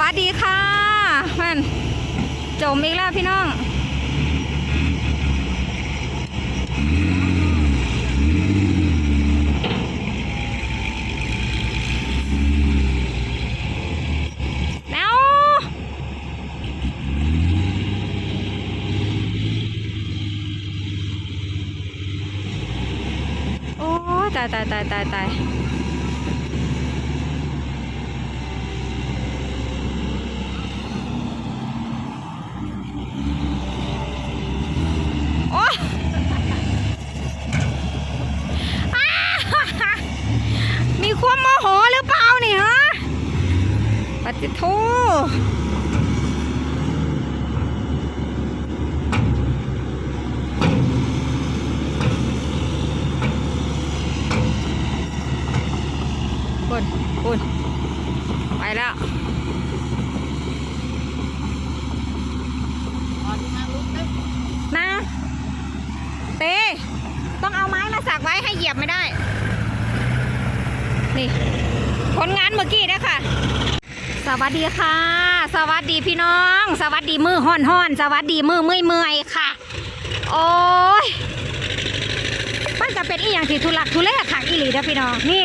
วัสดีค่ะมันจมอีกแล้วพี่น้อง แล้วโอ้ตายตายตายตายตายโอ้ยอ้ามีความโมโหหรือเปล่านี่ฮะ ปฏิโทคุณคุณไปแล้วนะเต้ต้องเอาไม้มาสักไว้ให้เหยียบไม่ได้ นี่ผลงานเมื่อกี้นะค่ะ สวัสดีค่ะ สวัสดีพี่น้อง สวัสดีมือห่อนห่อนสวัสดีมือเมื่อยเมื่อยค่ะ โอ้ยมันจะเป็นอีอย่างที่ทุลักทุเลค่ะอีหลีเด้อพี่น้องนี่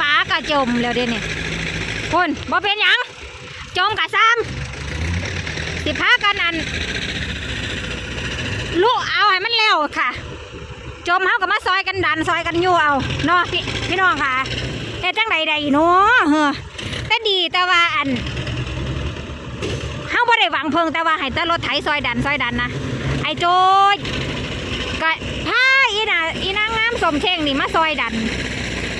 ป้ากระจมแล้วเดี๋ยวนี้คุณบ่เป็นหยังจมกะซ้ำสิพากันอันลูกเอาให้มันเร็วค่ะ จมเฮากับมาซอยกันดันซอยกันอยู่เอาเนาะพี่พี่น้องค่ะเฮ็ดจังใดใดเนาะเฮ้อ ดีแต่ว่าอันเฮาบ่ได้หวังเพิงแต่ว่าให้แต่รถไถซอยดันซอยดันนะไอ้โจยก็พาอีน่ะอีนางงามสมเท่งนี่มาซอยดัน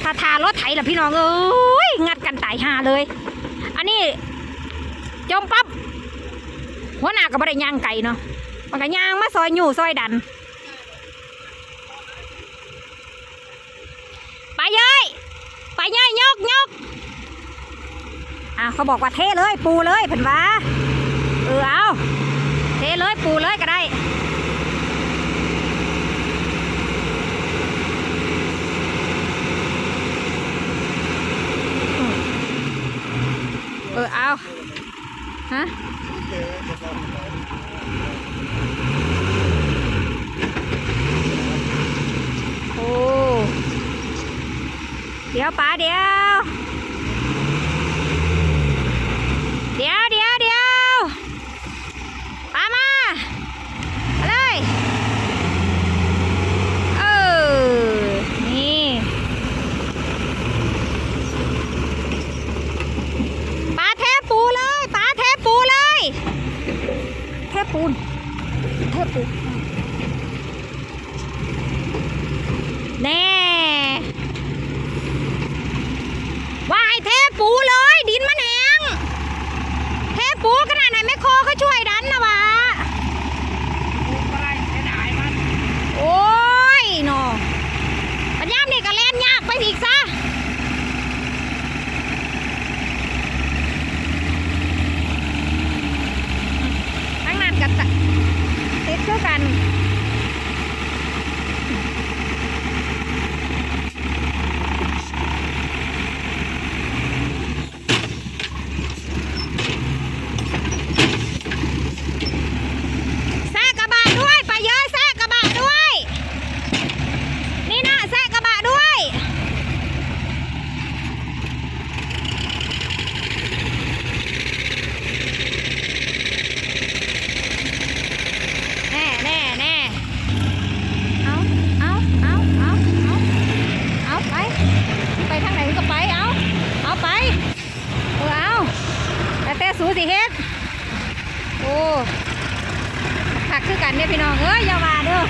ถ้าทารถไถล่ะพี่น้องเอ้ยงัดกันตายหาเลย อันนี้จมปั๊บหัวหน้าก็บ่ได้ย่างไก่เนาะมันก็ย่างมาซอยอยู่ซอยดันไปเย้ยไปเย้ยยกยก อะเขาบอกว่าเทเลยปูเลยเพิ่นว่าเออเอาเทเลยปูเลยก็ได้เออเอาฮะโอ้เดี๋ยวป๋าเดี๋ยว เดี๋ยวเดี๋ยวเดี๋ยวป๋ามามาเลยเออ นี่ป๋าเทปูเลยป๋าเทปูเลย เทปูน เทปูน แน่ว่าให้เทปูเลย ดินมันแห้งเทปูขนาดไหนแม่โคก็ช่วยดันนะวะโอ้ยหนอปัญญามนี่ก็เล่นยากไปอีกซะทั้งนั้นกับติดเท่า กัน แซะกระบะด้วยไปเยอะแซะกระบะด้วย นี่นะแซะกระบะด้วย แน่แน่แน่เอาเอาเอาเอาเอาเอาไป ไปทางไหนก็ไป เอา เอาไป เออเอาแต่แต่สูสิเฮ็ด โอ้ ผั กันเนี่ยพี่น้องเอ้ยอย่าว่าเด้อ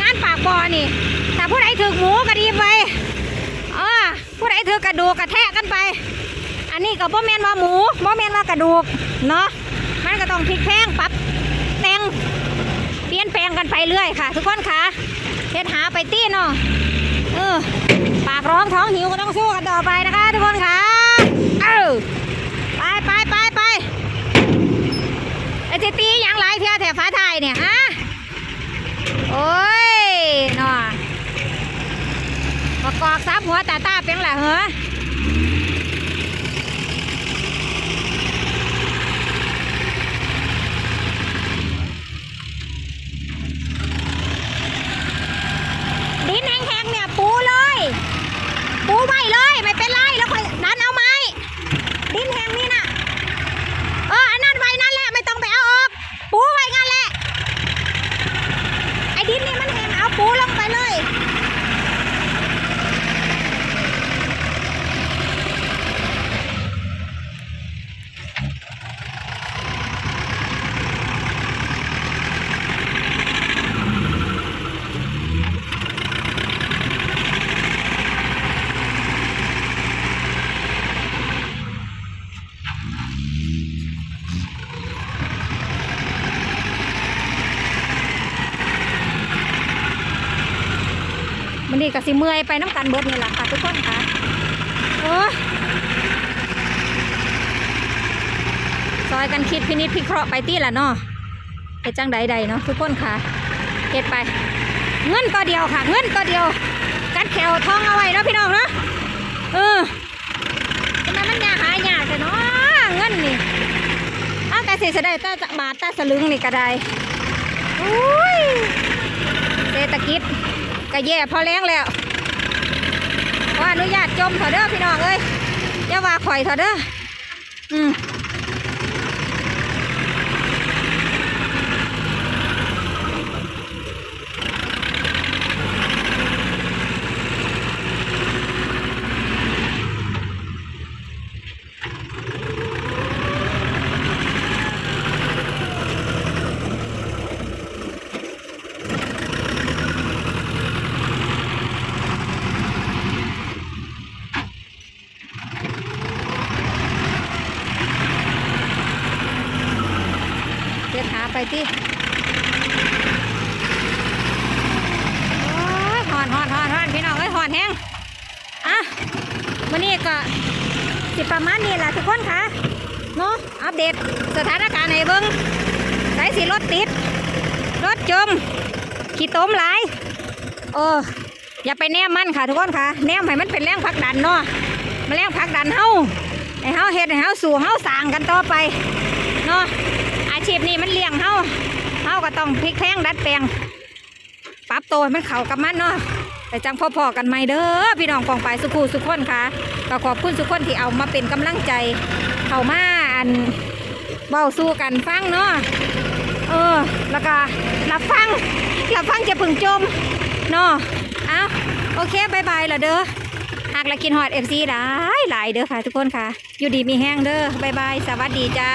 งานปากบอนี่ถ้าผู้ใดถือหมูก็ดีไปเออผู้ใดถือกระดูกกระแทกกันไป อันนี้ก็บ่แมนว่าหมูบ่แมนว่ากระดูกเนาะมันก็ต้องพลิกแพงปรับแต่งเปลี่ยนแปลงกันไปเรื่อยค่ะ ทุกคนค่ะเฮ็ดหาไปตี้เนาะเออปากร้องท้องหิวก็ต้องสู้กันต่อไปนะคะ ทุกคนค่ะเออไปไปไปไป ไอ้จะตียังหลายเที่ยวแถวฟ้าไทยเนี่ยฮะโอ้ยนอประกอบซับหัวตาตาเป็นไรเหรอ นี้ก็สิเมื่อยไปน้ำกันเบิดนี่แหละค่ะทุกคนค่ะโอ้ยซอยกันคิดพินิจพิเคราะห์ไปตีละเนาะเฮ็ดจังใดๆเนาะทุกคนค่ะเฮ็ดไป เงินก็เดียวค่ะ เงินก็เดียว กัดแขวท้องเอาไว้เนาะพี่น้องเนาะเออทำไมมันยาหายากแต่เนาะเงินนี่อ้าวแต่สิจะได้ตาบาทตาสลึงนี่ก็ได้อุ้ยเศรษฐกิจ ก็แย่พอแรงแล้วขออนุญาตจมเถอะเด้อพี่น้องเอ้ยอย่าว่าข่อยเถอะเด้ออืม เดี๋ยวหอนหอนหอนหอนพี่น้องเอ้ยหอนแห้งอะวันนี้ก็สิประมาณนี้แหละทุกคนค่ะเนาะอัปเดตสถานการณ์ให้เบิ้งสายสีรถติด รถจม ขี้ต้มหลายเอออย่าไปแนมมันค่ะทุกคนค่ะ แนมให้มันเป็นแรงผลักดันเนาะมันแรงผลักดันเฮาให้เฮาเฮ็ดให้เฮาสู่เฮาสางกันต่อไปเนาะ ชีพนี้มันเลี้ยงเฮาเฮาก็ต้องพลิกแพงดัดแปลงปรับตัวมันเข้ากับมันเนาะแต่จังพ่อๆกันใหมเด้อพี่น้องกองไปสุขูสุขคนค่ะก็ขอบคุณสุขคนที่เอามาเป็นกำลังใจเข้ามาอันเบาสู้กันฟังเนาะเออ แล้วก็รับฟังรับฟังจะพึ่งจมเนาะเอาโอเคบายบายละเด้อหากละกินฮอดเอฟซีหลายหลายเด้อค่ะทุกคนค่ะ อยู่ดีมีแห้งเด้อบายบาย สวัสดีจ้า